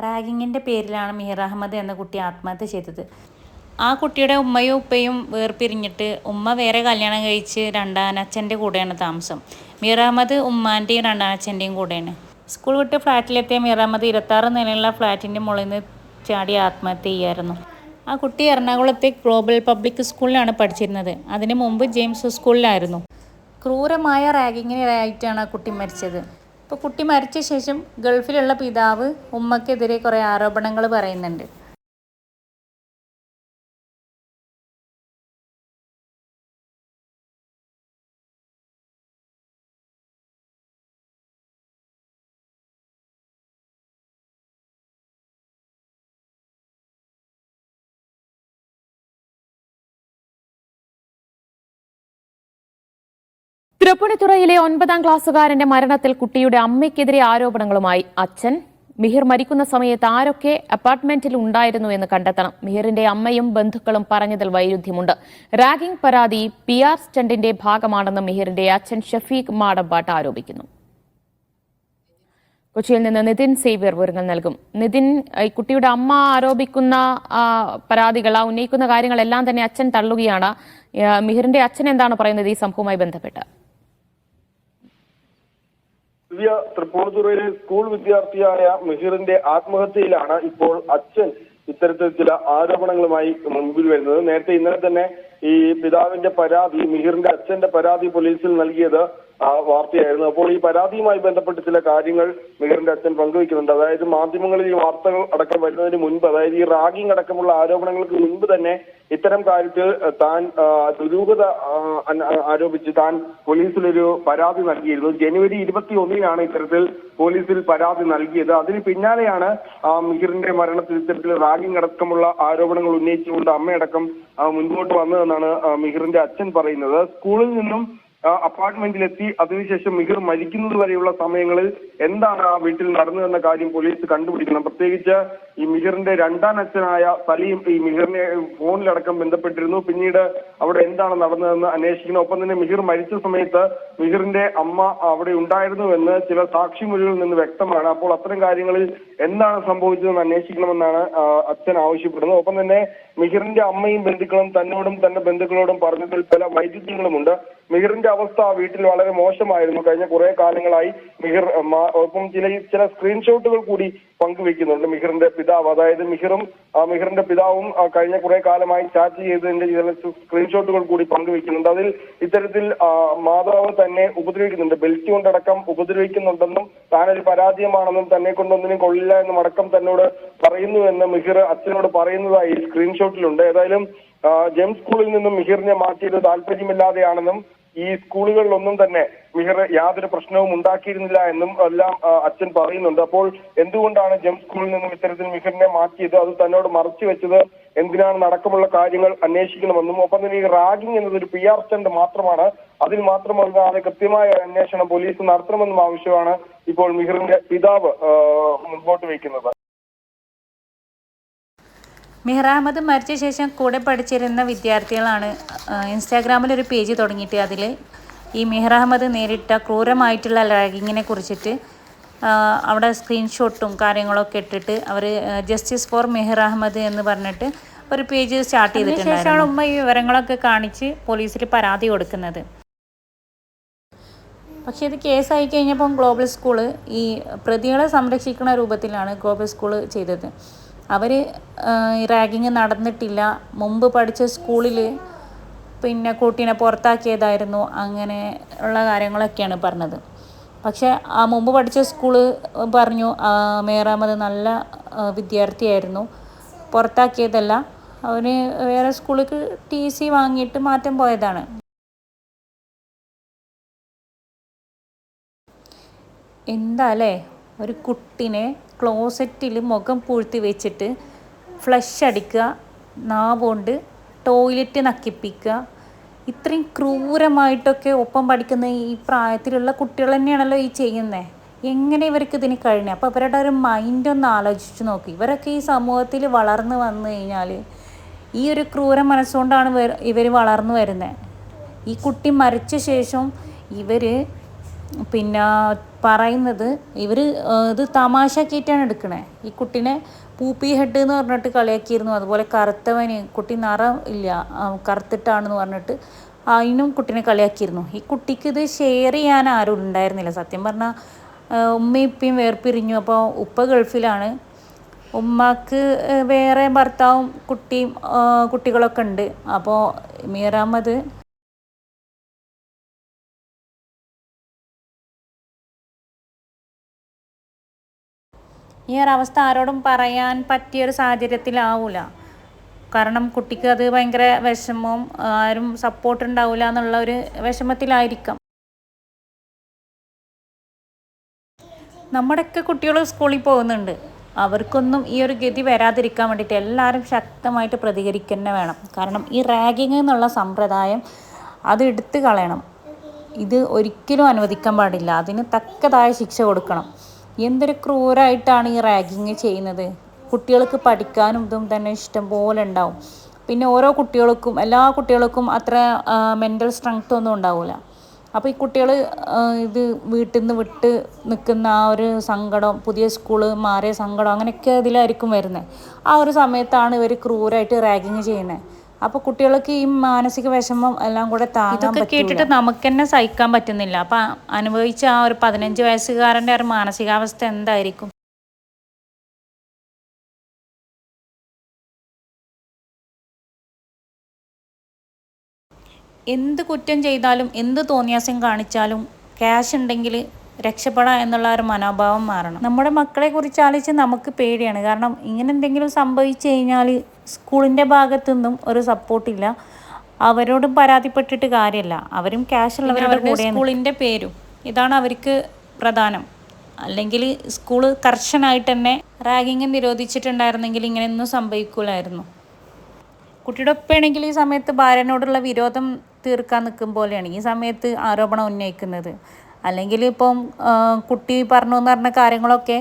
റാഗിങ്ങിന്റെ പേരിലാണ് മീർ അഹമ്മദ് എന്ന കുട്ടി ആത്മഹത്യ ചെയ്തത്. ആ കുട്ടിയുടെ ഉമ്മയും ഉപ്പയും വേർപിരിഞ്ഞിട്ട് ഉമ്മ വേറെ കല്യാണം കഴിച്ച് രണ്ടാനച്ഛന്റെ കൂടെയാണ് താമസം. അഹമ്മദ് ഉമ്മാന്റെയും രണ്ടാനച്ഛന്റെയും കൂടെയാണ്. സ്കൂൾ വിട്ട് ഫ്ലാറ്റിലെത്തിയ അഹമ്മദ് ഇരുപത്താറ് നിലയുള്ള ഫ്ലാറ്റിന്റെ മുകളിൽ നിന്ന് ചാടി ആത്മഹത്യ ചെയ്യായിരുന്നു. ആ കുട്ടി എറണാകുളത്തെ ഗ്ലോബൽ പബ്ലിക് സ്കൂളിലാണ് പഠിച്ചിരുന്നത്. അതിന് മുമ്പ് ജെയിംസ് സ്കൂളിലായിരുന്നു. ക്രൂരമായ റാഗിങ്ങിനായിട്ടാണ് ആ കുട്ടി മരിച്ചത്. ഇപ്പോൾ കുട്ടി മരിച്ച ശേഷം ഗൾഫിലുള്ള പിതാവ് ഉമ്മക്കെതിരെ കുറേ ആരോപണങ്ങൾ പറയുന്നുണ്ട്. തൃപ്പൂണിത്തുറയിലെ ഒൻപതാം ക്ലാസ്സുകാരന്റെ മരണത്തിൽ കുട്ടിയുടെ അമ്മയ്ക്കെതിരെ ആരോപണങ്ങളുമായി അച്ഛൻ മിഹിർ മരിക്കുന്ന സമയത്ത് ആരൊക്കെ അപ്പാർട്ട്മെന്റിൽ ഉണ്ടായിരുന്നു എന്ന് കണ്ടെത്തണം. മിഹിറിന്റെ അമ്മയും ബന്ധുക്കളും പറഞ്ഞതിൽ വൈരുദ്ധ്യമുണ്ട്. റാഗിംഗ് പരാതി പി ആർ സ്റ്റണ്ടിന്റെ ഭാഗമാണെന്ന് മിഹിറിന്റെ അച്ഛൻ ഷഫീഖ് മാടമ്പാട്ട് ആരോപിക്കുന്നു. കൊച്ചിയിൽ നിന്ന് നിതിൻ സേവ്യർ വിവരങ്ങൾ നൽകും. നിതിൻ കുട്ടിയുടെ അമ്മ ആരോപിക്കുന്ന പരാതികൾ ആ ഉന്നയിക്കുന്ന കാര്യങ്ങളെല്ലാം തന്നെ അച്ഛൻ തള്ളുകയാണ്. മിഹിറിന്റെ അച്ഛൻ എന്താണ് പറയുന്നത് ഈ സംഭവവുമായി ബന്ധപ്പെട്ട്? ദിവ്യ തൃപ്പൂണിത്തുറയിലെ സ്കൂൾ വിദ്യാർത്ഥിയായ മിഹിറിന്റെ ആത്മഹത്യയിലാണ് ഇപ്പോൾ അച്ഛൻ ഇത്തരത്തിൽ ചില ആരോപണങ്ങളുമായി മുൻപിൽ വരുന്നത്. നേരത്തെ ഇന്നലെ തന്നെ ഈ പിതാവിന്റെ പരാതി മിഹിറിന്റെ അച്ഛന്റെ പരാതി പോലീസിൽ നൽകിയത് ആ വാർത്തയായിരുന്നു. അപ്പോൾ ഈ പരാതിയുമായി ബന്ധപ്പെട്ട് ചില കാര്യങ്ങൾ മികറിന്റെ അച്ഛൻ പങ്കുവയ്ക്കുന്നുണ്ട്. അതായത് മാധ്യമങ്ങളിൽ ഈ വാർത്തകൾ അടക്കം വരുന്നതിന് മുൻപ് അതായത് ഈ റാഗിംഗ് അടക്കമുള്ള ആരോപണങ്ങൾക്ക് മുൻപ് തന്നെ ഇത്തരം കാര്യത്തിൽ താൻ ദുരൂഹത ആരോപിച്ച് താൻ പോലീസിലൊരു പരാതി നൽകിയിരുന്നു. ജനുവരി ഇരുപത്തി ഒന്നിനാണ് ഇത്തരത്തിൽ പോലീസിൽ പരാതി നൽകിയത്. അതിന് പിന്നാലെയാണ് മിഹിറിന്റെ മരണത്തിൽ ഇത്തരത്തിൽ റാഗിംഗ് അടക്കമുള്ള ആരോപണങ്ങൾ ഉന്നയിച്ചുകൊണ്ട് അമ്മയടക്കം മുൻപോട്ട് വന്നതെന്നാണ് മിഹിറിന്റെ അച്ഛൻ പറയുന്നത്. സ്കൂളിൽ നിന്നും അപ്പാർട്ട്മെന്റിലെത്തി അതിനുശേഷം മിഹിർ മരിക്കുന്നത് വരെയുള്ള സമയങ്ങളിൽ എന്താണ് ആ വീട്ടിൽ നടന്നതെന്ന കാര്യം പോലീസ് കണ്ടുപിടിക്കണം. പ്രത്യേകിച്ച് ഈ മിഹിറിന്റെ രണ്ടാം അച്ഛനായ സലീം ഈ മിഹിറിനെ ഫോണിലടക്കം ബന്ധപ്പെട്ടിരുന്നു. പിന്നീട് അവിടെ എന്താണ് നടന്നതെന്ന് അന്വേഷിക്കണം. ഒപ്പം തന്നെ മിഹിർ മരിച്ച സമയത്ത് മിഹിറിന്റെ അമ്മ അവിടെ ഉണ്ടായിരുന്നുവെന്ന് ചില സാക്ഷിമൊഴികളിൽ നിന്ന് വ്യക്തമാണ്. അപ്പോൾ അത്തരം കാര്യങ്ങളിൽ എന്താണ് സംഭവിച്ചതെന്ന് അന്വേഷിക്കണമെന്നാണ് അച്ഛൻ ആവശ്യപ്പെടുന്നത്. ഒപ്പം തന്നെ മിഹിറിന്റെ അമ്മയും ബന്ധുക്കളും തന്നോടും തന്റെ ബന്ധുക്കളോടും പറഞ്ഞതിൽ പല വൈരുദ്ധ്യങ്ങളുമുണ്ട്. മിഹിറിന്റെ അവസ്ഥ വീട്ടിൽ വളരെ മോശമായിരുന്നു. കഴിഞ്ഞ കുറെ കാലങ്ങളായി മിഹിർ ഒപ്പം ചില ചില സ്ക്രീൻഷോട്ടുകൾ കൂടി പങ്കുവെക്കുന്നുണ്ട് മിഹിറിന്റെ പിതാവ്. അതായത് മിഹിറും മിഹിറിന്റെ പിതാവും കഴിഞ്ഞ കുറെ കാലമായി ചാറ്റ് ചെയ്തതിന്റെ ചില സ്ക്രീൻഷോട്ടുകൾ കൂടി പങ്കുവെക്കുന്നുണ്ട് അതിൽ ഇത്തരത്തിൽ മാതാവ് തന്നെ ഉപദ്രവിക്കുന്നുണ്ട്. ബെൽറ്റ് കൊണ്ടടക്കം ഉപദ്രവിക്കുന്നുണ്ടെന്നും താനൊരു പരാജയമാണെന്നും തന്നെ കൊണ്ടൊന്നിനും കൊള്ളില്ല എന്നും അടക്കം തന്നോട് പറയുന്നു പറയുന്നുവെന്ന് മിഹിർ അച്ഛനോട് പറയുന്നതായി സ്ക്രീൻഷോട്ടിലുണ്ട് ഏതായാലും ജെംസ് സ്കൂളിൽ നിന്നും മിഹിറിനെ മാറ്റിയത് താല്പര്യമില്ലാതെയാണെന്നും ഈ സ്കൂളുകളിലൊന്നും തന്നെ മിഹിർ യാതൊരു പ്രശ്നവും ഉണ്ടാക്കിയിരുന്നില്ല എന്നും എല്ലാം അച്ഛൻ പറയുന്നുണ്ട്. അപ്പോൾ എന്തുകൊണ്ടാണ് ജം സ്കൂളിൽ നിന്നും ഇത്തരത്തിൽ മിഹിറിനെ മാറ്റിയത്? അത് തന്നോട് മറച്ചു വെച്ചത് എന്തിനാണ്? നടക്കമുള്ള കാര്യങ്ങൾ അന്വേഷിക്കണമെന്നും ഒപ്പം തന്നെ ഈ റാഗിംഗ് എന്നത് ഒരു പി ആർ സ്റ്റണ്ട് മാത്രമാണ്. അതിൽ മാത്രമല്ലാതെ കൃത്യമായ അന്വേഷണം പോലീസ് നടത്തണമെന്നും ആവശ്യമാണ് ഇപ്പോൾ മിഹിറിന്റെ പിതാവ് മുൻപോട്ട് വയ്ക്കുന്നത്. അഹമ്മദ് മരിച്ച ശേഷം കൂടെ പഠിച്ചിരുന്ന വിദ്യാർത്ഥികളാണ് ഇൻസ്റ്റാഗ്രാമിൽ ഒരു പേജ് തുടങ്ങിയിട്ട് അതിൽ ഈ അഹമ്മദ് നേരിട്ട ക്രൂരമായിട്ടുള്ള റാഗിങ്ങിനെ കുറിച്ചിട്ട് അവിടെ സ്ക്രീൻഷോട്ടും കാര്യങ്ങളൊക്കെ ഇട്ടിട്ട് അവർ ജസ്റ്റിസ് ഫോർ മിഹർ അഹമ്മദ് എന്ന് പറഞ്ഞിട്ട് ഒരു പേജ് സ്റ്റാർട്ട് ചെയ്തിട്ടുണ്ട് ഉമ്മ ഈ വിവരങ്ങളൊക്കെ കാണിച്ച് പോലീസിൽ പരാതി കൊടുക്കുന്നത്. പക്ഷേ ഇത് കേസായി കഴിഞ്ഞപ്പം ഗ്ലോബൽ സ്കൂൾ ഈ പ്രതികളെ സംരക്ഷിക്കുന്ന രൂപത്തിലാണ് ഗ്ലോബൽ സ്കൂൾ ചെയ്തത്. അവർ റാഗിങ് നടന്നിട്ടില്ല. മുമ്പ് പഠിച്ച സ്കൂളിൽ പിന്നെ കുട്ടീനെ പുറത്താക്കിയതായിരുന്നു. അങ്ങനെ ഉള്ള കാര്യങ്ങളൊക്കെയാണ് പറഞ്ഞത്. പക്ഷേ ആ മുമ്പ് പഠിച്ച സ്കൂൾ പറഞ്ഞു മേറാമത് നല്ല വിദ്യാർത്ഥിയായിരുന്നു. പുറത്താക്കിയതല്ല. അവന് വേറെ സ്കൂളിലേക്ക് ടി സി വാങ്ങിയിട്ട് മാറ്റം പോയതാണ്. എന്താ അല്ലേ? ഒരു കുട്ടിനെ ക്ലോസറ്റിൽ മുഖം പൂഴ്ത്തി വെച്ചിട്ട് ഫ്ലഷ് അടിക്കുക നാവുകൊണ്ട് ടോയ്ലറ്റ് നക്കിപ്പിക്കുക. ഇത്രയും ക്രൂരമായിട്ടൊക്കെ ഒപ്പം പഠിക്കുന്ന ഈ പ്രായത്തിലുള്ള കുട്ടികൾ തന്നെയാണല്ലോ ഈ ചെയ്യുന്നത് എങ്ങനെ ഇവർക്ക് ഇതിന് കഴിഞ്ഞത് അപ്പോൾ അവരുടെ ഒരു മൈൻഡ് ഒന്ന് ആലോചിച്ച് നോക്കി. ഇവരൊക്കെ ഈ സമൂഹത്തിൽ വളർന്നു വന്നു കഴിഞ്ഞാൽ ഈ ഒരു ക്രൂര മനസ്സുകൊണ്ടാണ് ഇവർ വളർന്നു വരുന്നത് ഈ കുട്ടി മരിച്ച ശേഷം ഇവർ പിന്നെ പറയുന്നത് ഇവർ ഇത് തമാശാക്കിയിട്ടാണ് എടുക്കണേ. ഈ കുട്ടീനെ പൂപ്പി ഹെഡ് എന്ന് പറഞ്ഞിട്ട് കളിയാക്കിയിരുന്നു. അതുപോലെ കറുത്തവന് കുട്ടി നിറം ഇല്ല കറുത്തിട്ടാണെന്ന് പറഞ്ഞിട്ട് അതിനും കുട്ടീനെ കളിയാക്കിയിരുന്നു. ഈ കുട്ടിക്ക് ഇത് ഷെയർ ചെയ്യാൻ ആരും ഉണ്ടായിരുന്നില്ല. സത്യം പറഞ്ഞാൽ ഉമ്മയും ഇപ്പയും വേർപിരിഞ്ഞു. അപ്പോൾ ഉപ്പ ഗൾഫിലാണ്. ഉമ്മക്ക് വേറെ ഭർത്താവും കുട്ടിയും കുട്ടികളൊക്കെ ഉണ്ട്. അപ്പോൾ മീറാമത് ഈ ഒരു അവസ്ഥ ആരോടും പറയാൻ പറ്റിയ പറ്റിയൊരു സാഹചര്യത്തിലാവൂല. കാരണം കുട്ടിക്ക് അത് ഭയങ്കര വിഷമവും ആരും സപ്പോർട്ട് ഉണ്ടാവില്ല എന്നുള്ള ഒരു വിഷമത്തിലായിരിക്കാം. നമ്മുടെയൊക്കെ കുട്ടികൾ സ്കൂളിൽ പോകുന്നുണ്ട്. അവർക്കൊന്നും ഈ ഒരു ഗതി വരാതിരിക്കാൻ വേണ്ടിയിട്ട് എല്ലാവരും ശക്തമായിട്ട് പ്രതികരിക്കുന്നതന്നെ വേണം. കാരണം ഈ റാഗിങ് എന്നുള്ള സമ്പ്രദായം അത് എടുത്തു കളയണം. ഇത് ഒരിക്കലും അനുവദിക്കാൻ പാടില്ല. അതിന് തക്കതായ ശിക്ഷ കൊടുക്കണം. എന്തൊരു ക്രൂരായിട്ടാണ് ഈ റാഗിങ് ചെയ്യുന്നത്? കുട്ടികൾക്ക് പഠിക്കാനും ഇതും തന്നെ ഇഷ്ടം പോലെ ഉണ്ടാവും. പിന്നെ ഓരോ കുട്ടികൾക്കും എല്ലാ കുട്ടികൾക്കും അത്ര മെന്റൽ സ്ട്രെങ്ത് ഒന്നും ഉണ്ടാവില്ല അപ്പോൾ ഈ കുട്ടികൾ ഇത് വീട്ടിൽ നിന്ന് വിട്ട് നിൽക്കുന്ന ആ ഒരു സങ്കടം പുതിയ സ്കൂൾ മാറിയ സങ്കടം അങ്ങനെയൊക്കെ ഇതിലായിരിക്കും വരുന്നത്. ആ ഒരു സമയത്താണ് ഇവർ ക്രൂരായിട്ട് റാഗിങ് ചെയ്യുന്നത്. അപ്പോൾ കുട്ടികൾക്ക് ഈ മാനസിക വിഷമം എല്ലാം കൂടെ ഇതൊക്കെ കേട്ടിട്ട് നമുക്ക് തന്നെ സഹിക്കാൻ പറ്റുന്നില്ല. അപ്പം അനുഭവിച്ച ആ ഒരു പതിനഞ്ച് വയസ്സുകാരന്റെ ഒരു മാനസികാവസ്ഥ എന്തായിരിക്കും? എന്ത് കുറ്റം ചെയ്താലും എന്ത് തോന്നിയാസം കാണിച്ചാലും ക്യാഷ് ഉണ്ടെങ്കിൽ രക്ഷപ്പെടാം എന്നുള്ള ഒരു മനോഭാവം മാറണം. നമ്മുടെ മക്കളെ കുറിച്ച് ആലോചിച്ച് നമുക്ക് പേടിയാണ്. കാരണം ഇങ്ങനെ എന്തെങ്കിലും സംഭവിച്ചു കഴിഞ്ഞാൽ സ്കൂളിന്റെ ഭാഗത്തു നിന്നും ഒരു സപ്പോർട്ടില്ല അവരോടും പരാതിപ്പെട്ടിട്ട് കാര്യമല്ല അവരും ക്യാഷ് ഉള്ളവരുടെ കൂടെ സ്കൂളിന്റെ പേരും ഇതാണ് അവർക്ക് പ്രധാനം. അല്ലെങ്കിൽ സ്കൂൾ കർശനായിട്ട് തന്നെ റാഗിങ് നിരോധിച്ചിട്ടുണ്ടായിരുന്നെങ്കിൽ ഇങ്ങനെയൊന്നും സംഭവിക്കൂലായിരുന്നു. കുട്ടിയുടെ ഒപ്പമാണെങ്കിൽ ഈ സമയത്ത് ഭാര്യനോടുള്ള വിരോധം തീർക്കാൻ നിൽക്കും പോലെയാണ് ഈ സമയത്ത് ആരോപണം ഉന്നയിക്കുന്നത്. അല്ലെങ്കിൽ ഇപ്പം കുട്ടി പറഞ്ഞു എന്ന് പറഞ്ഞ കാര്യങ്ങളൊക്കെ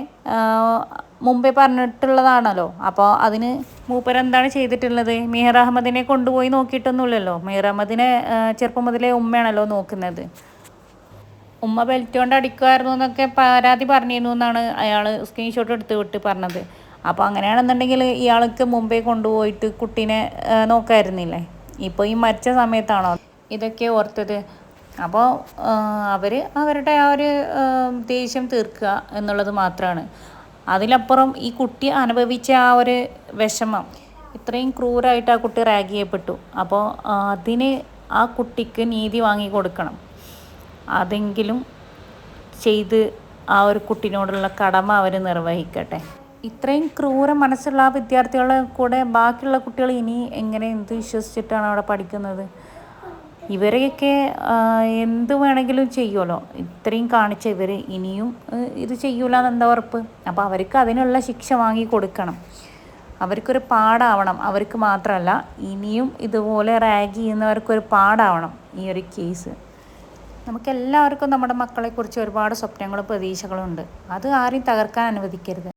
മുമ്പേ പറഞ്ഞിട്ടുള്ളതാണല്ലോ. അപ്പോൾ അതിന് മൂപ്പർ എന്താണ് ചെയ്തിട്ടുള്ളത്? മീർ അഹമ്മദിനെ കൊണ്ടുപോയി നോക്കിയിട്ടൊന്നുമില്ലല്ലോ. മീർ അഹമ്മദിനെ ചെറുപ്പം മുതലേ ഉമ്മയാണല്ലോ നോക്കുന്നത്. ഉമ്മ ബെൽറ്റ് കൊണ്ട് അടിക്കുമായിരുന്നു എന്നൊക്കെ പരാതി പറഞ്ഞിരുന്നു എന്നാണ് അയാൾ സ്ക്രീൻഷോട്ട് എടുത്ത് വിട്ട് പറഞ്ഞത്. അപ്പോൾ അങ്ങനെയാണെന്നുണ്ടെങ്കിൽ ഇയാൾക്ക് മുമ്പേ കൊണ്ടുപോയിട്ട് കുട്ടീനെ നോക്കായിരുന്നില്ലേ? ഇപ്പോൾ ഈ മരിച്ച സമയത്താണോ? ഇതൊക്കെ ഓർത്തത്. അപ്പോൾ അവർ അവരുടെ ആ ഒരു ദേഷ്യം തീർക്കുക എന്നുള്ളത് മാത്രമാണ് അതിലപ്പുറം ഈ കുട്ടി അനുഭവിച്ച ആ ഒരു വിഷമം ഇത്രയും ക്രൂരായിട്ട് ആ കുട്ടി റാഗ് ചെയ്യപ്പെട്ടു. അപ്പോൾ അതിന് ആ കുട്ടിക്ക് നീതി വാങ്ങി കൊടുക്കണം. അതെങ്കിലും ചെയ്ത് ആ ഒരു കുട്ടിനോടുള്ള കടമ അവർ നിർവഹിക്കട്ടെ. ഇത്രയും ക്രൂര മനസ്സുള്ള ആ വിദ്യാർത്ഥികളെ കൂടെ ബാക്കിയുള്ള കുട്ടികൾ ഇനി എങ്ങനെ എന്ത് വിശ്വസിച്ചിട്ടാണ് അവിടെ പഠിക്കുന്നത്? ഇവരെയൊക്കെ എന്ത് വേണമെങ്കിലും ചെയ്യുമല്ലോ ഇത്രയും കാണിച്ച ഇവർ ഇനിയും ഇത് ചെയ്യൂല എന്താ ഉറപ്പ്? അപ്പോൾ അവർക്ക് അതിനുള്ള ശിക്ഷ വാങ്ങി കൊടുക്കണം. അവർക്കൊരു പാടാവണം. അവർക്ക് മാത്രമല്ല ഇനിയും ഇതുപോലെ റാഗ് ചെയ്യുന്നവർക്കൊരു പാടാവണം ഈ ഒരു കേസ്. നമുക്കെല്ലാവർക്കും നമ്മുടെ മക്കളെക്കുറിച്ച് ഒരുപാട് സ്വപ്നങ്ങളും പ്രതീക്ഷകളും ഉണ്ട് അത് ആരെയും തകർക്കാൻ അനുവദിക്കരുത്.